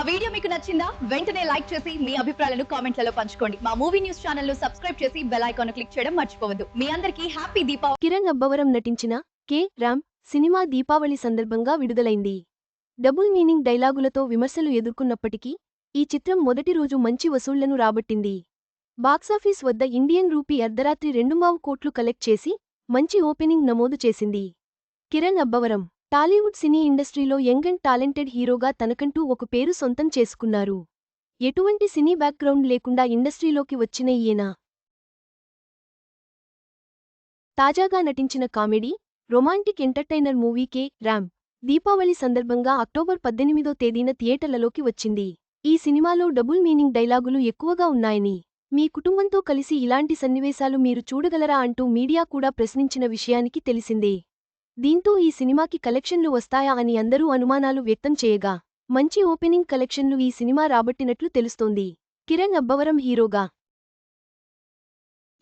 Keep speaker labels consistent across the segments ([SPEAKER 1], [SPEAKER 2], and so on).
[SPEAKER 1] మా వీడియో మీకు నచ్చిందా? వెంటనే లైక్ చేసి మీ అభిప్రాయాలను కామెంట్లలో పంచుకోండి. మా మూవీ న్యూస్ ఛానల్ను సబ్స్క్రైబ్ చేసి బెల్ ఐకాన్ క్లిక్ చేయడం మర్చిపోవద్దు. మీ అందరికీ హ్యాపీ దీపావళి.
[SPEAKER 2] కిరణ్ అబ్బవరం నటించిన కే. రామ్ సినిమా దీపావళి సందర్భంగా విడుదలైంది. డబుల్ మీనింగ్ డైలాగులతో విమర్శలు ఎదుర్కొన్నప్పటికీ ఈ చిత్రం మొదటి రోజు మంచి వసూళ్ళను రాబట్టింది. బాక్సాఫీస్ వద్ద ఇండియన్ రూపీ అర్ధరాత్రి రెండుమావు కోట్లు కలెక్ట్ చేసి మంచి ఓపెనింగ్ నమోదు చేసింది. కిరణ్ అబ్బవరం టాలీవుడ్ సినీ ఇండస్ట్రీలో యంగ్ అండ్ టాలెంటెడ్ హీరోగా తనకంటూ ఒక పేరు సొంతం చేసుకున్నారు. ఎటువంటి సినీ బ్యాక్గ్రౌండ్ లేకుండా ఇండస్ట్రీలోకి వచ్చిన ఈయన. తాజాగా నటించిన comedy romantic entertainer movie K. Ramp Deepavali సందర్భంగా అక్టోబర్ పద్దెనిమిదో తేదీన థియేటర్లలోకి వచ్చింది. ఈ సినిమాలో డబుల్ మీనింగ్ డైలాగులు ఎక్కువగా ఉన్నాయని మీ కుటుంబంతో కలిసి ఇలాంటి సన్నివేశాలు మీరు చూడగలరా అంటూ మీడియా కూడా ప్రశ్నించిన విషయానికి తెలిసిందే. దీంతో ఈ సినిమాకి కలెక్షన్లు వస్తాయా అని అందరూ అనుమానాలు వ్యక్తం చేయగా మంచి ఓపెనింగ్ కలెక్షన్లు ఈ సినిమా రాబట్టినట్లు తెలుస్తోంది. కిరణ్ అబ్బవరం హీరోగా.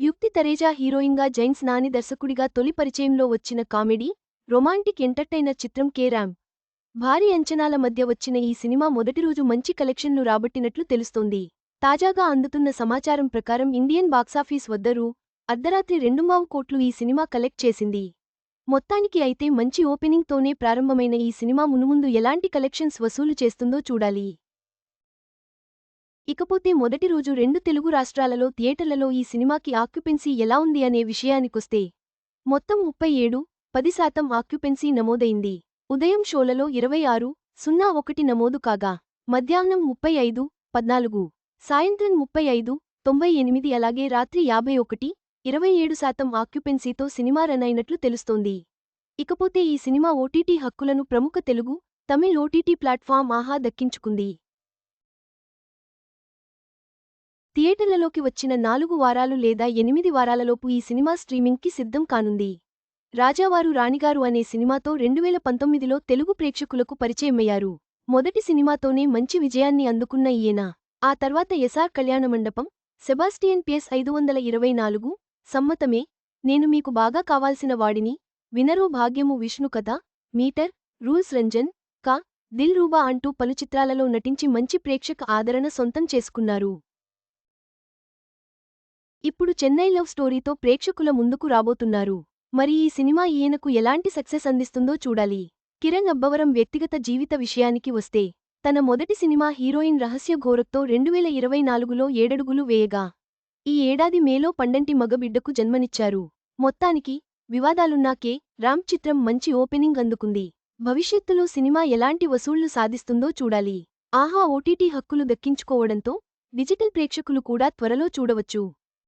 [SPEAKER 2] యుక్తి తరేజా హీరోయిన్గా జైన్స్ నాని దర్శకుడిగా తొలి పరిచయంలో వచ్చిన కామెడీ రొమాంటిక్ ఎంటర్టైనర్ చిత్రం కేరామ్ భారీ అంచనాల మధ్య వచ్చిన ఈ సినిమా మొదటి రోజు మంచి కలెక్షన్లు రాబట్టినట్లు తెలుస్తోంది. తాజాగా అందుతున్న సమాచారం ప్రకారం ఇండియన్ బాక్సాఫీస్ వద్ద రూ. అర్ధరాత్రి రెండుమావు కోట్లు ఈ సినిమా కలెక్ట్ చేసింది. మొత్తానికి అయితే మంచి ఓపెనింగ్తోనే ప్రారంభమైన ఈ సినిమా మునుముందు ఎలాంటి కలెక్షన్స్ వసూలు చేస్తుందో చూడాలి. ఇకపోతే మొదటి రోజు రెండు తెలుగు రాష్ట్రాలలో థియేటర్లలో ఈ సినిమాకి ఆక్యుపెన్సీ ఎలా ఉంది అనే విషయానికొస్తే మొత్తం ముప్పై ఏడు పది శాతం ఆక్యుపెన్సీ నమోదైంది. ఉదయం షోలలో ఇరవై ఆరు సున్నా ఒకటి నమోదు కాగా మధ్యాహ్నం ముప్పై ఐదు పద్నాలుగు సాయంత్రం ముప్పై ఐదు తొంభై ఎనిమిది అలాగే రాత్రి యాభై ఒకటి ఇరవై ఏడు శాతం ఆక్యుపెన్సీతో సినిమా రన్ అయినట్లు తెలుస్తోంది. ఇకపోతే ఈ సినిమా ఓటీటీ హక్కులను ప్రముఖ తెలుగు తమిళ్ ఓటీటీ ప్లాట్ఫామ్ ఆహా దక్కించుకుంది. థియేటర్లలోకి వచ్చిన నాలుగు వారాలు లేదా ఎనిమిది వారాలలోపు ఈ సినిమా స్ట్రీమింగ్కి సిద్ధం కానుంది. రాజావారు రాణిగారు అనే సినిమాతో రెండువేల పంతొమ్మిదిలో తెలుగు ప్రేక్షకులకు పరిచయమయ్యారు. మొదటి సినిమాతోనే మంచి విజయాన్ని అందుకున్న ఈయన. ఆ తర్వాత ఎస్ఆర్ కళ్యాణమండపం సెబాస్టియన్ పిఎస్ ఐదు వందల ఇరవై నాలుగు సమ్మతమే నేను మీకు బాగా కావాల్సిన వాడిని. వినరో భాగ్యము విష్ణు కథ మీటర్ రూల్స్ రంజన్ కా దిల్ రూబా అంటూ పలు చిత్రాలలో నటించి మంచి ప్రేక్షక ఆదరణ సొంతం చేసుకున్నారు. ఇప్పుడు చెన్నై లవ్ స్టోరీతో ప్రేక్షకుల ముందుకు రాబోతున్నారు. మరి ఈ సినిమా ఈయనకు ఎలాంటి సక్సెస్ అందిస్తుందో చూడాలి. కిరణ్ అబ్బవరం వ్యక్తిగత జీవిత విషయానికి వస్తే తన మొదటి సినిమా హీరోయిన్ రహస్య ఘోరక్తో రెండువేల ఇరవై నాలుగులో ఏడడుగులు వేయగా ఈ ఏడాది మేలో పండంటి మగబిడ్డకు జన్మనిచ్చారు. మొత్తానికి వివాదాలున్నాకే రామ్ చిత్రం మంచి ఓపెనింగ్ అందుకుంది. భవిష్యత్తులో సినిమా ఎలాంటి వసూళ్ళు సాధిస్తుందో చూడాలి. ఆహా ఓటీటీ హక్కులు దక్కించుకోవడంతో డిజిటల్ ప్రేక్షకులు కూడా త్వరలో చూడవచ్చు.